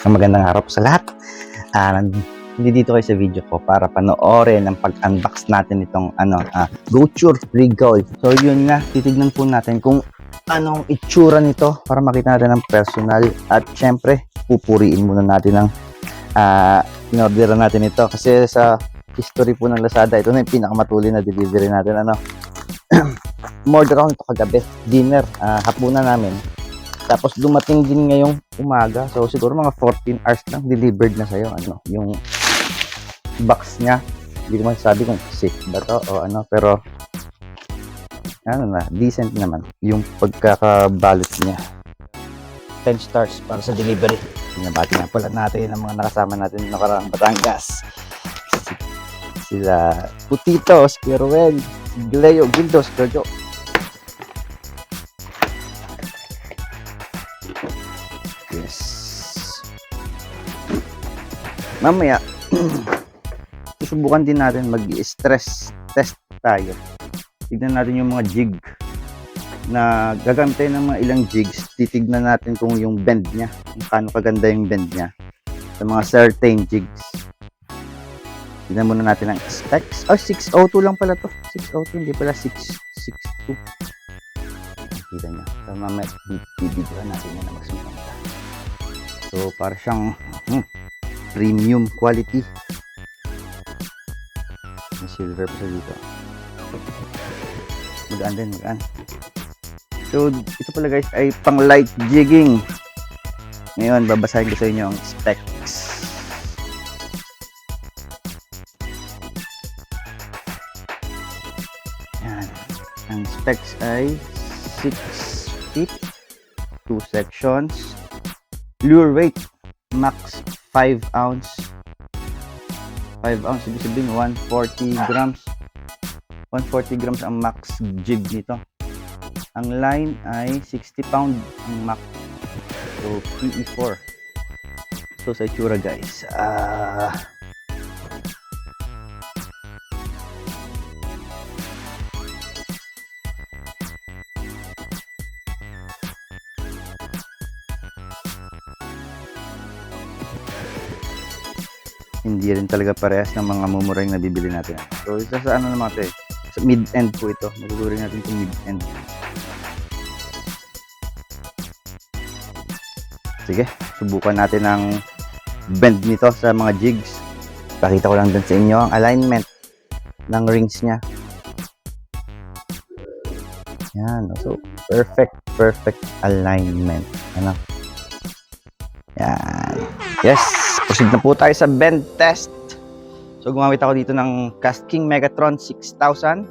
Ang magandang araw po sa lahat. Ah, hindi dito kayo sa video ko para panoorin ang pag-unbox natin itong ano, ah, Goture Regal. So yun nga, titignan po natin kung anong itsura nito para makita natin ng personal. At syempre pupuriin muna natin ang ah, inorderan natin ito. Kasi sa history po ng Lazada ito na yung pinakamatuli na delivery natin ano. Umorder ako nito kagabi dinner. Ah, hapunan namin tapos dumating din ngayong umaga. So siguro mga 14 hours lang delivered na sa'yo. Ano, yung box niya. Hindi ko masasabi kung safe ba to o ano. Pero ano na, decent naman yung pagkakabalot niya. 10 stars para sa delivery. Pinabati nga pala natin ang mga nakasama natin ng nakaraang Batangas. Sila Putito, si Gleo, Gildos, Jojo. Mamaya, susubukan din natin mag-stress test tayo. Tignan natin yung mga jig na gagamit tayo ng mga ilang jigs. Titignan natin kung yung bend niya, kung paano kaganda yung bend niya sa mga certain jigs. Tignan muna natin ang specs. Oh, 602 lang pala to. 602, hindi pala 662. Kita niya. So, mamaya, bibidyohan natin na mas maganda. So, para siyang hmm, premium quality. May silver pa sa dito. Magaan din, magaan. So, ito pala guys ay pang light jigging. Ngayon, babasahin ko sa inyo ang specs. Yan. Ang specs ay 6 feet, 2 sections, lure weight max 5 ounce. 5 ounce ibig sabihin 140 grams. 140 grams ang max jig nito. Ang line ay 60 pound ang max. So PE4 so sa itsura guys ah hindi rin talaga parehas ng mga mumura yung nabibili natin. So, isa sa ano naman ito eh. Mid-end po ito. Maguguri natin itong mid-end. Sige, subukan natin ang bend nito sa mga jigs. Pakita ko lang din sa inyo ang alignment ng rings niya. Yan. So, perfect, perfect alignment. Ano? Yes, proceed na po tayo sa bend test. So gumamit ako dito ng Cast King Megatron 6000.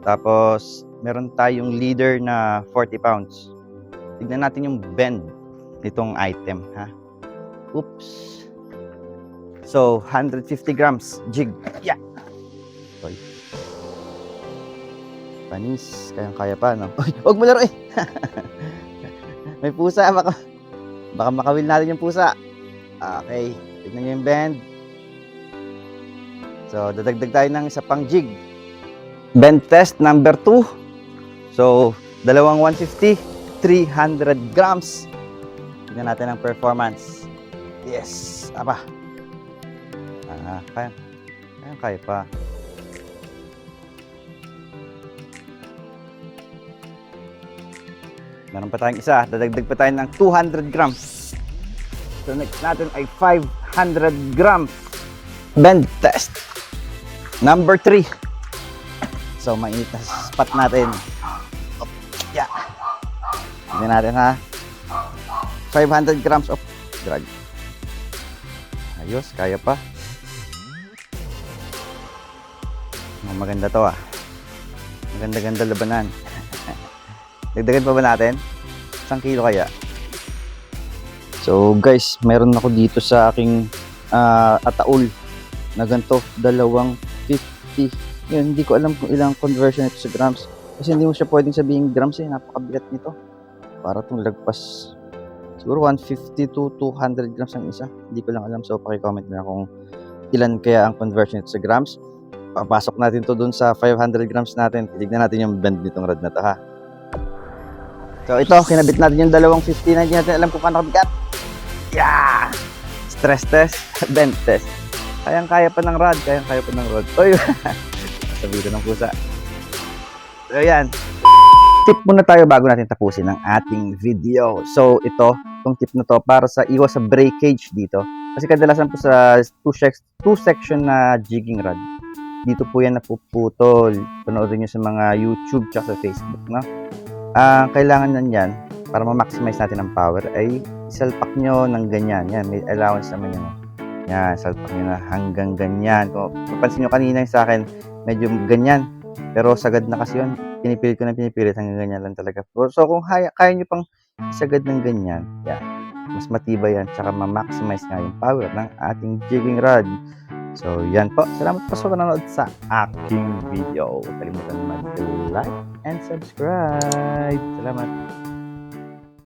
Tapos meron tayong leader na 40 pounds. Tignan natin yung bend nitong item, ha? Oops. So, 150 grams jig. Yeah. Sorry. Panis, kayang kaya pa, no? Uy, huwag mo laro eh. May pusa, baka, baka makawil natin yung pusa. Okay, tignan nyo yung bend. So, dadagdag tayo ng isa pang jig. Bend test number 2. So, dalawang 150, 300 grams. Tignan natin ang performance. Yes, aba. Ah, kaya, kaya, kaya pa. Meron pa tayong isa. Dadagdag pa tayo ng 200 grams. So next natin ay 500 grams bend test. Number 3. So mainit na spot natin. Yeah. Tingnan natin ha. 500 grams of drag. Ayos, kaya pa. Oh, maganda to ah. Maganda-ganda labanan. Dagdagan pa ba natin? Isang kilo kaya? So guys, meron ako dito sa aking ah, ataul na ganito, dalawang 50. Yun, hindi ko alam kung ilang conversion ito sa grams. Kasi hindi mo siya pwedeng sabihin grams eh, napakabigat nito. Para itong lagpas, siguro 150 to 200 grams ang isa. Hindi ko lang alam, so pakicomment na kung ilan kaya ang conversion ito sa grams. Papasok natin to dun sa 500 grams natin. Tignan natin yung bend nitong rod na to ha. So ito, kinabit natin yung dalawang 50 na hindi natin alam kung paano. Yeah! stress test, bend test. Kayang-kaya pa ng rod, kayang-kaya pa ng rod. Oy, sabi ko ng pusa. So, yan. Tip muna tayo bago natin tapusin ang ating video. So, ito, itong tip na to para sa iwas sa breakage dito. Kasi kadalasan po sa two, sec- two section na jigging rod, dito po yan napuputol. Panoorin nyo sa mga YouTube tsaka sa Facebook, no? Ah, kailangan nan yan para ma-maximize natin ang power ay isalpak nyo ng ganyan. Yan, may allowance naman yan. Yan, salpak nyo na hanggang ganyan. Kung papansin nyo kanina sa akin, medyo ganyan. Pero sagad na kasi yun. Pinipilit ko na pinipilit hanggang ganyan lang talaga. So kung kaya, kaya nyo pang sagad ng ganyan, yan, mas matibay yan. Tsaka ma-maximize nga yung power ng ating jigging rod. So, yan po. Salamat po sa panonood sa aking video. Huwag kalimutan mag-like and subscribe. Salamat.